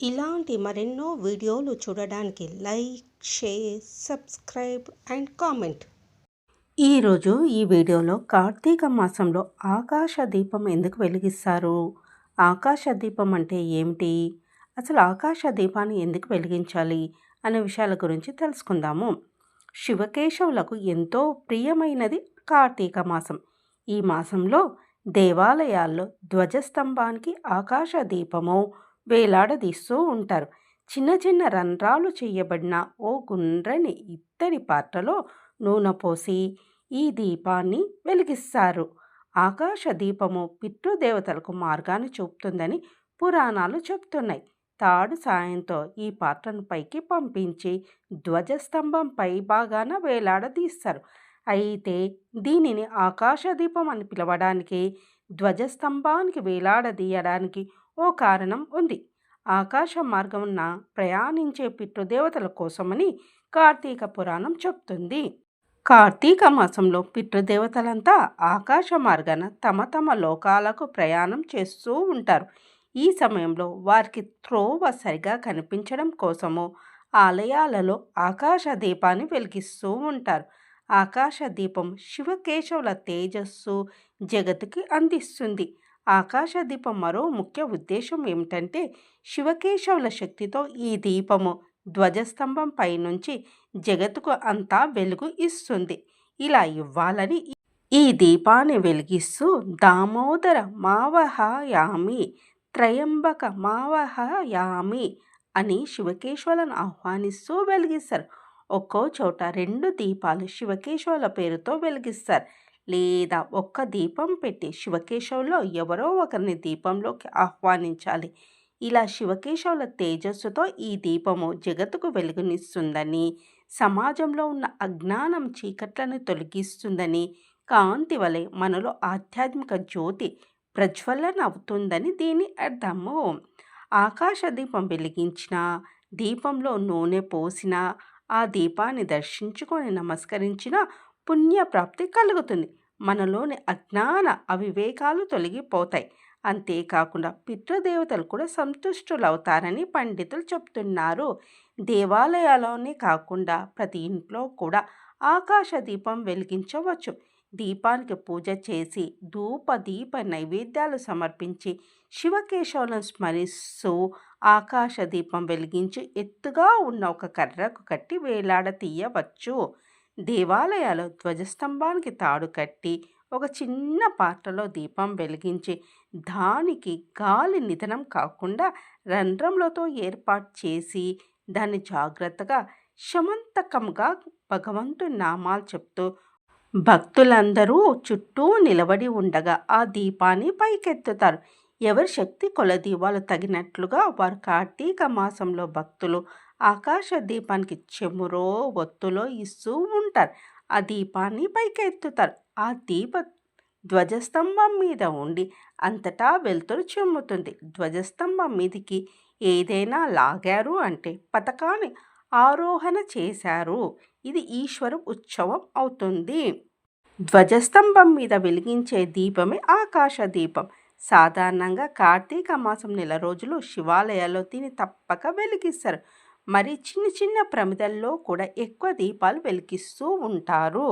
ఇలాంటి మరెన్నో వీడియోలు చూడడానికి like share subscribe and comment. ఈరోజు ఈ వీడియోలో కార్తీక మాసంలో ఆకాశ దీపం ఎందుకు వెలిగిస్తారు? ఆకాశ దీపం అంటే ఏమిటి? అసలు ఆకాశ దీపాన్ని ఎందుకు వెలిగించాలి అనే విషయాల గురించి తెలుసుకుందాము. శివకేశవులకు ఎంతో ప్రియమైనది కార్తీక మాసం. ఈ మాసంలో దేవాలయాల్లో ధ్వజస్తంభానికి ఆకాశ దీపము వేలాడదీస్తూ ఉంటారు. చిన్న చిన్న రంధ్రాలు చేయబడిన ఓ గుండ్రని ఇత్తడి పాత్రలో నూనె పోసి ఈ దీపాన్ని వెలిగిస్తారు. ఆకాశ దీపము పితృదేవతలకు మార్గాన్ని చూపుతుందని పురాణాలు చెబుతున్నాయి తాడు సాయంతో ఈ పాత్రను పైకి పంపించి ధ్వజస్తంభం పై భాగాన వేలాడదీస్తారు. అయితే దీనిని ఆకాశ దీపం అని పిలవడానికి ధ్వజస్తంభానికి వేలాడదీయడానికి ఓ కారణం ఉంది. ఆకాశ మార్గమున ప్రయాణించే పితృదేవతల కోసమని కార్తీక పురాణం చెప్తుంది. కార్తీక మాసంలో పితృదేవతలంతా ఆకాశ మార్గాన తమ తమ లోకాలకు ప్రయాణం చేస్తూ ఉంటారు. ఈ సమయంలో వారికి త్రోవ సరిగా కనిపించడం కోసము ఆలయాలలో ఆకాశ దీపాన్ని వెలిగిస్తూ ఉంటారు. ఆకాశదీపం శివకేశవుల తేజస్సు జగత్తుకి అందిస్తుంది. ఆకాశ దీపం మరో ముఖ్య ఉద్దేశం ఏమిటంటే శివకేశవుల శక్తితో ఈ దీపము ధ్వజస్తంభం పైనుంచి జగత్తుకు అంతా వెలుగు ఇస్తుంది. ఇలా ఇవ్వాలని ఈ దీపాన్ని వెలిగిస్తూ దామోదర మావహయామి త్రయంబక మావహయామి అని శివకేశవులను ఆహ్వానిస్తూ వెలిగిస్తారు. ఒక్కో చోట రెండు దీపాలు శివకేశవుల పేరుతో వెలిగిస్తారు. లేదా ఒక్క దీపం పెట్టి శివకేశవులో ఎవరో ఒకరిని దీపంలోకి ఆహ్వానించాలి. ఇలా శివకేశవుల తేజస్సుతో ఈ దీపము జగత్తుకు వెలుగునిస్తుందని సమాజంలో ఉన్న అజ్ఞానం చీకట్లను తొలగిస్తుందని కాంతి వలె మనలో ఆధ్యాత్మిక జ్యోతి ప్రజ్వలన అవుతుందని దీని అర్థము. ఆకాశ దీపం వెలిగించిన దీపంలో నూనె పోసిన ఆ దీపాన్ని దర్శించుకొని నమస్కరించిన పుణ్యప్రాప్తి కలుగుతుంది. మనలోని అజ్ఞాన అవివేకాలు తొలగిపోతాయి. అంతేకాకుండా పితృదేవతలు కూడా సంతుష్టులవుతారని పండితులు చెప్తున్నారు. దేవాలయాల్లోనే కాకుండా ప్రతి ఇంట్లో కూడా ఆకాశ దీపం వెలిగించవచ్చు. దీపానికి పూజ చేసి ధూప దీప నైవేద్యాలు సమర్పించి శివకేశవులను స్మరిస్తూ ఆకాశ దీపం వెలిగించి ఎత్తుగా ఉన్న ఒక కర్రకు కట్టి వేలాడ తీయవచ్చు. దేవాలయాలు ధ్వజస్తంభానికి తాడు కట్టి ఒక చిన్న పాత్రలో దీపం వెలిగించి దానికి గాలి నిధనం కాకుండా రంధ్రంలతో ఏర్పాటు చేసి దాన్ని జాగ్రత్తగా శమంతకంగా భగవంతుని నామాలు చెప్తూ భక్తులందరూ చుట్టూ నిలబడి ఉండగా ఆ దీపాన్ని పైకెత్తుతారు. ఎవరి శక్తి కొలది వాళ్ళు తగినట్లుగా వారు కార్తీక మాసంలో భక్తులు ఆకాశ దీపానికి చెమురో ఒత్తులో ఇస్తూ ఉంటారు. ఆ దీపాన్ని పైకి ఎత్తుతారు ఆ దీప ధ్వజస్తంభం మీద ఉండి అంతటా వెలుతురు చెమ్ముతుంది. ధ్వజస్తంభం మీదికి ఏదైనా లాగారు అంటే పథకాన్ని ఆరోహణ చేశారు. ఇది ఈశ్వర ఉత్సవం అవుతుంది. ధ్వజస్తంభం మీద వెలిగించే దీపమే ఆకాశ దీపం. సాధారణంగా కార్తీక మాసం నెల రోజులు శివాలయాల్లో దీన్ని తప్పక వెలిగిస్తారు. మరి చిన్న చిన్న ప్రమిదల్లో కూడా ఎక్కువ దీపాలు వెలిగిస్తూ ఉంటారు.